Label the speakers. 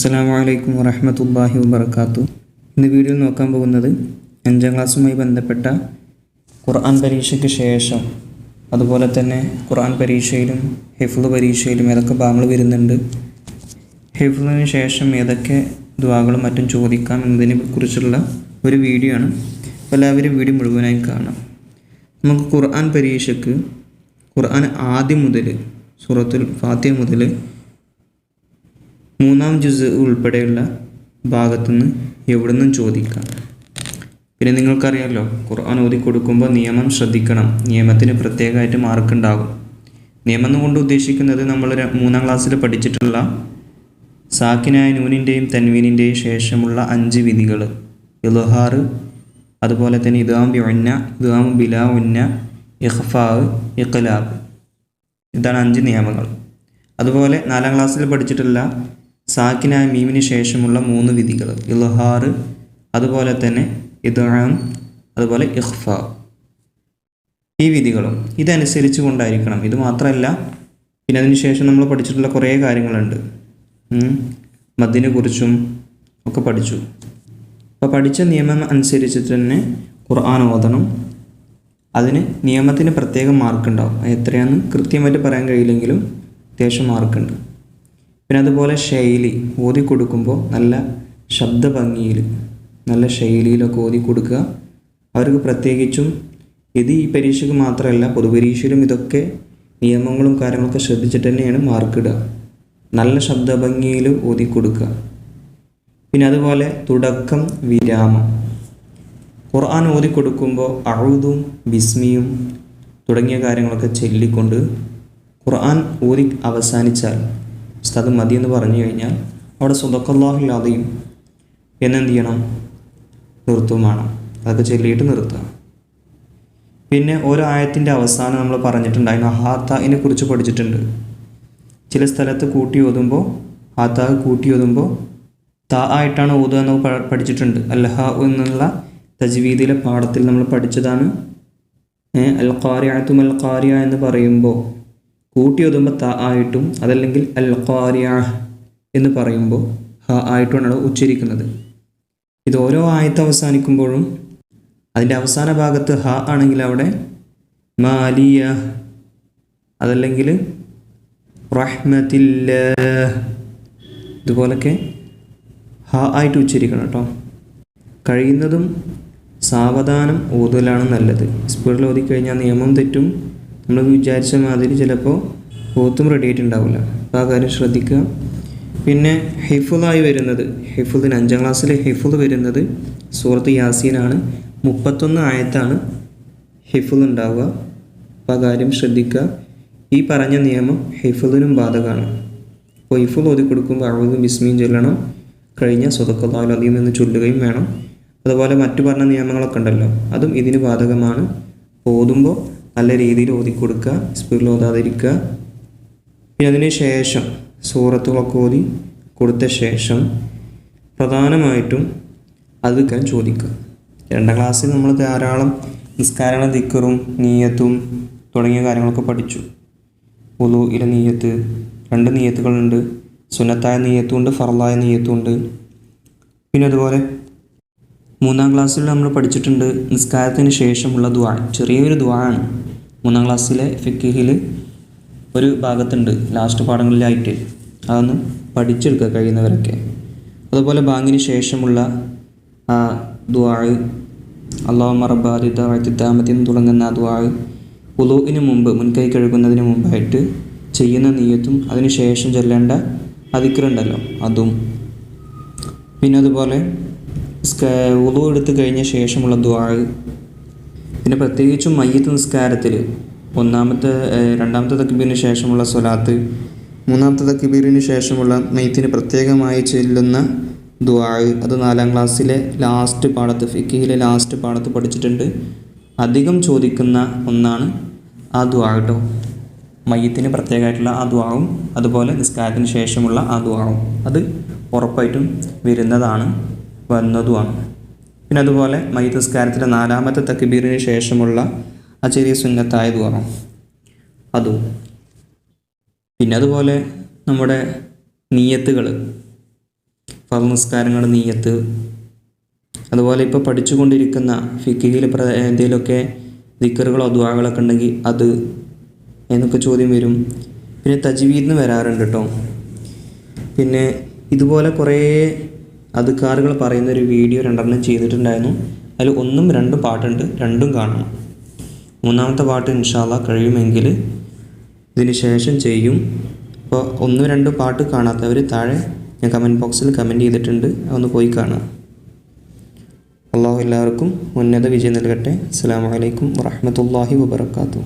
Speaker 1: അസ്സലാമു അലൈക്കും വറഹ്മത്തുള്ളാഹി വബർക്കാത്തു ഇന്ന് വീഡിയോയിൽ നോക്കാൻ പോകുന്നത് അഞ്ചാം ക്ലാസ്സുമായി ബന്ധപ്പെട്ട ഖുർആൻ പരീക്ഷയ്ക്ക് ശേഷം അതുപോലെ തന്നെ ഖുർആൻ പരീക്ഷയിലും ഹിഫ്ള് പരീക്ഷയിലും ഏതൊക്കെ ഭാഗങ്ങൾ വരുന്നുണ്ട് ഹിഫ്ളിന് ശേഷം ഏതൊക്കെ ദ്വാകളും മറ്റും ചോദിക്കാം എന്നതിനെ കുറിച്ചുള്ള ഒരു വീഡിയോ ആണ്. എല്ലാവരും വീഡിയോ മുഴുവനായി കാണാം നമുക്ക് ഖുർആൻ പരീക്ഷയ്ക്ക് ഖുർആൻ ആദ്യം മുതൽ സൂറത്തുൽ ഫാത്തിഹ മുതൽ മൂന്നാം ജുസ് ഉൾപ്പെടെയുള്ള ഭാഗത്തുനിന്ന് എവിടെ നിന്നും ചോദിക്കാം. പിന്നെ നിങ്ങൾക്കറിയാമല്ലോ ഖുർആൻ ഓതി കൊടുക്കുമ്പോൾ നിയമം ശ്രദ്ധിക്കണം. നിയമത്തിന് പ്രത്യേകമായിട്ട് മാർക്ക് ഉണ്ടാകും. നിയമം കൊണ്ട് ഉദ്ദേശിക്കുന്നത് നമ്മൾ മൂന്നാം ക്ലാസ്സിൽ പഠിച്ചിട്ടുള്ള സാക്കിനായ നൂനിന്റെയും തൻവീനിന്റെയും ശേഷമുള്ള അഞ്ച് വിധികൾ ഇലഹാർ അതുപോലെ തന്നെ ഇദാം ബിഒന്ന ഇദാം ബില ഉന്ന ഇഖ്ഫാവ് ഇഖ്ലാബ്. ഇതാണ് അഞ്ച് നിയമങ്ങൾ. അതുപോലെ നാലാം ക്ലാസ്സിൽ പഠിച്ചിട്ടുള്ള സാക്കിനായ മീമിന് ശേഷമുള്ള മൂന്ന് വിധികൾ. ഇൽഹാർ അതുപോലെ തന്നെ ഇദ്ഹാം അതുപോലെ ഇഹ്ഫ ഈ വിധികളും ഇതനുസരിച്ച് കൊണ്ടായിരിക്കണം. ഇത് മാത്രമല്ല പിന്നെ അതിന് ശേഷം നമ്മൾ പഠിച്ചിട്ടുള്ള കുറേ കാര്യങ്ങളുണ്ട്. മദ്ദിനെ കുറിച്ചും ഒക്കെ പഠിച്ചു. അപ്പോൾ പഠിച്ച നിയമം അനുസരിച്ച് തന്നെ ഖുർആൻ ഓതണം. അതിന് നിയമത്തിന് പ്രത്യേകം മാർക്കുണ്ടാവും. എത്രയാണെന്ന് കൃത്യമായിട്ട് പറയാൻ കഴിയില്ലെങ്കിലും അത്യാവശ്യം മാർക്കുണ്ട്. പിന്നെ അതുപോലെ ശൈലി ഓതി കൊടുക്കുമ്പോൾ നല്ല ശബ്ദ ഭംഗിയിൽ നല്ല ശൈലിയിലൊക്കെ ഓതി കൊടുക്കുക. അവർക്ക് പ്രത്യേകിച്ചും ഇത് ഈ പരീക്ഷയ്ക്ക് മാത്രമല്ല പൊതുപരീക്ഷയിലും ഇതൊക്കെ നിയമങ്ങളും കാര്യങ്ങളൊക്കെ ശ്രദ്ധിച്ചിട്ട് തന്നെയാണ് മാർക്ക് ഇടുക. നല്ല ശബ്ദ ഭംഗിയിൽ ഓതി കൊടുക്കുക. പിന്നെ അതുപോലെ തുടക്കം വിരാമം. ഖുർആൻ ഓതി കൊടുക്കുമ്പോൾ അഴുതും ബിസ്മിയും തുടങ്ങിയ കാര്യങ്ങളൊക്കെ ചൊല്ലിക്കൊണ്ട് ഖുർആൻ ഓതി അവസാനിച്ചാൽ ഉസ്താദ് മതി എന്ന് പറഞ്ഞു കഴിഞ്ഞാൽ അവിടെ സുദക്കല്ലാഹില്ലാതെയും എന്നെന്ത് ചെയ്യണം? നിർത്തും വേണം. അതൊക്കെ ചൊല്ലിയിട്ട് നിർത്തുക. പിന്നെ ഓരോ ആയത്തിന്റെ അവസാനം നമ്മൾ പറഞ്ഞിട്ടുണ്ടായിരുന്നു ഹാത്തയിനെ കുറിച്ച് പഠിച്ചിട്ടുണ്ട്. ചില സ്ഥലത്ത് കൂട്ടി ഓതുമ്പോൾ ഹാത്ത കൂട്ടി ഓതുമ്പോൾ താ ആയിട്ടാണ് ഓതുക എന്ന് പഠിച്ചിട്ടുണ്ട്. അല്ലഹ എന്നുള്ള തജ്വീദിലെ പാഠത്തിൽ നമ്മൾ പഠിച്ചതാണ് അൽ ഖാരിയത്തും അൽ ഖാരിയ എന്ന് പറയുമ്പോൾ കൂട്ടി ഓതുമ്പോൾ ത ആയിട്ടും അതല്ലെങ്കിൽ അൽ ഖാരിയ എന്ന് പറയുമ്പോൾ ഹ ആയിട്ടുമാണ് ഉച്ചരിക്കുന്നത്. ഇത് ഓരോ ആയത്ത് അവസാനിക്കുമ്പോഴും അതിന്റെ അവസാന ഭാഗത്ത് ഹ ആണെങ്കിൽ അവിടെ മാലിയ അതല്ലെങ്കിൽ റഹ്മത്തില്ല ഇതുപോലൊക്കെ ഹ ആയിട്ട് ഉച്ചരിക്കണം കേട്ടോ. കഴിയുന്നതും സാവധാനം ഓതലാണ് നല്ലത്. സ്പീഡിൽ ഓതിക്കഴിഞ്ഞാൽ നിയമം തെറ്റും നമ്മൾ വിചാരിച്ച മാതിരി ചിലപ്പോൾ പോത്തും റെഡി ആയിട്ടുണ്ടാവില്ല അപ്പോൾ ആ കാര്യം ശ്രദ്ധിക്കുക. പിന്നെ ഹിഫുദായി വരുന്നത് ഹിഫുദിന് അഞ്ചാം ക്ലാസ്സിലെ ഹിഫുദ് വരുന്നത് സൂറത്ത് യാസീനാണ്. മുപ്പത്തൊന്ന് ആയത്താണ് ഹിഫുദ് ഉണ്ടാവുക. അപ്പോൾ ആ കാര്യം ശ്രദ്ധിക്കുക. ഈ പറഞ്ഞ നിയമം ഹിഫുദിനും ബാധകമാണ്. അപ്പോൾ ഹിഫുദ് ഓതി കൊടുക്കുമ്പോൾ അഴുതും ബിസ്മിയും ചൊല്ലണം. കഴിഞ്ഞ സ്വതക്കല്ലാഹുൽ അധികം എന്ന് ചൊല്ലുകയും വേണം. അതുപോലെ മറ്റു പറഞ്ഞ നിയമങ്ങളൊക്കെ ഉണ്ടല്ലോ അതും ഇതിന് ബാധകമാണ്. ഓതുമ്പോൾ നല്ല രീതിയിൽ ഓതി കൊടുക്കുക സ്പീഡിൽ ഓതാതിരിക്കുക. പിന്നെ അതിന് ശേഷം സൂറത്തുകളൊക്കെ ഓതി കൊടുത്ത ശേഷം പ്രധാനമായിട്ടും അത് അതുക്കാൻ ചോദിക്കുക. രണ്ടാം ക്ലാസ്സിൽ നമ്മൾ ധാരാളം നിസ്കാരണ ദിക്കറും നീയത്തും തുടങ്ങിയ കാര്യങ്ങളൊക്കെ പഠിച്ചു. ഉലു ഇല നീയത്ത് രണ്ട് നീയത്തുകളുണ്ട്. സുന്നത്തായ നീയത്തുണ്ട് ഫറലായ നീയത്തുണ്ട്. പിന്നെ അതുപോലെ മൂന്നാം ക്ലാസ്സിൽ നമ്മൾ പഠിച്ചിട്ടുണ്ട് നിസ്കാരത്തിന് ശേഷമുള്ള ദ്വാ ചെറിയൊരു ദ്വാ ആണ് മൂന്നാം ക്ലാസ്സിലെ ഫിക്കിഹിൽ ഒരു ഭാഗത്തുണ്ട് ലാസ്റ്റ് പാഠങ്ങളിലായിട്ട്. അതൊന്ന് പഠിച്ചെടുക്കുക കഴിയുന്നവരൊക്കെ. അതുപോലെ ബാങ്കിന് ശേഷമുള്ള ആ ദ്വാ അള്ളാഹു മറബാദിത നിന്ന് തുടങ്ങുന്ന ആ ദ്വാ ഉലൂവിന് മുമ്പ് മുൻകൈ കഴുകുന്നതിന് മുമ്പായിട്ട് ചെയ്യുന്ന നീയത്തും അതിന് ശേഷം ചൊല്ലേണ്ട അതിക്കറുണ്ടല്ലോ അതും. പിന്നെ അതുപോലെ ഉളു എടുത്തു കഴിഞ്ഞ ശേഷമുള്ള ദ്വാ പിന്നെ പ്രത്യേകിച്ചും മയ്യത്ത് നിസ്കാരത്തിൽ ഒന്നാമത്തെ രണ്ടാമത്തെ തക്ബീറിന് ശേഷമുള്ള സ്വലാത്ത് മൂന്നാമത്തെ തക്ബീറിന് ശേഷമുള്ള മയ്യത്തിന് പ്രത്യേകമായി ചെല്ലുന്ന ദ്വാ അത് നാലാം ക്ലാസ്സിലെ ലാസ്റ്റ് പാഠത്ത് ഫിക്കിയിലെ ലാസ്റ്റ് പാഠത്ത് പഠിച്ചിട്ടുണ്ട്. അധികം ചോദിക്കുന്ന ഒന്നാണ് ആ ദ്വാ കേട്ടോ മയ്യത്തിന് പ്രത്യേകമായിട്ടുള്ള ആ ദ്വാവും അതുപോലെ നിസ്കാരത്തിന് ശേഷമുള്ള ആ ദ്വാവും അത് ഉറപ്പായിട്ടും വരുന്നതാണ്. വന്നതുമാണ്. പിന്നെ അതുപോലെ മൈതസ്കാരത്തിന്റെ നാലാമത്തെ തക്ബീറിന് ശേഷമുള്ള ആ ചെറിയ സുന്നത്തായ ദ്വാരം അതും. പിന്നെ അതുപോലെ നമ്മുടെ നീയത്തുകൾ. ഫർ നിസ്കാരങ്ങളുടെ നീയത്ത്. അതുപോലെ ഇപ്പോൾ പഠിച്ചുകൊണ്ടിരിക്കുന്ന ഫിക്കിയിൽ പ്ര എന്തെങ്കിലുമൊക്കെ ദിക്കറുകളോ ദ്വാകളൊക്കെ ഉണ്ടെങ്കിൽ അത് എന്നൊക്കെ ചോദ്യം വരും. പിന്നെ തജ്വീദിന് വരാറുണ്ട് കേട്ടോ. പിന്നെ ഇതുപോലെ കുറേ അതുക്കാറുകൾ പറയുന്ന ഒരു വീഡിയോ രണ്ടെണ്ണം ചെയ്തിട്ടുണ്ടായിരുന്നു. അതിൽ ഒന്നും രണ്ടും പാട്ടുണ്ട് രണ്ടും കാണണം. മൂന്നാമത്തെ പാട്ട് ഇൻഷാല്ല കഴിയുമെങ്കിൽ ഇതിന് ശേഷം ചെയ്യും. അപ്പോൾ ഒന്നും രണ്ടും പാട്ട് കാണാത്തവർ താഴെ ഞാൻ കമന്റ് ബോക്സിൽ കമന്റ് ചെയ്തിട്ടുണ്ട് ഒന്ന് പോയി കാണാം അള്ളാഹു എല്ലാവർക്കും ഉന്നത വിജയം നൽകട്ടെ. അസ്സാം വലൈക്കും വറഹമത്തല്ലാഹി വബർക്കാത്തു